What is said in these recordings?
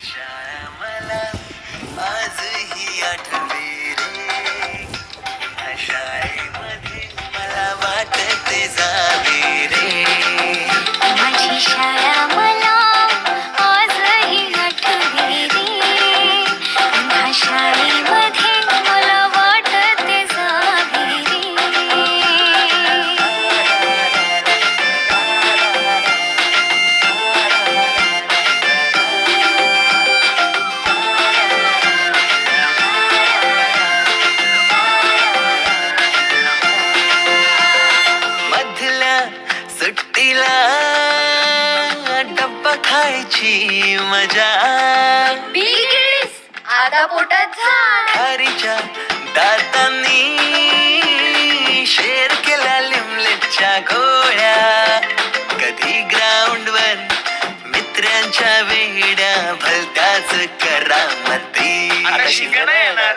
शाळा खायची मजा. बिगिडीस आता पोटात झाड. खारीच्या दातांनी शेर केला लिमलेटच्या गोळ्या. कधी ग्राउंडवर मित्रांच्या वेड्या भलत्याच करामती. आता शिकायला येणार.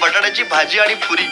बटाट्याची भाजी आणि पुरी.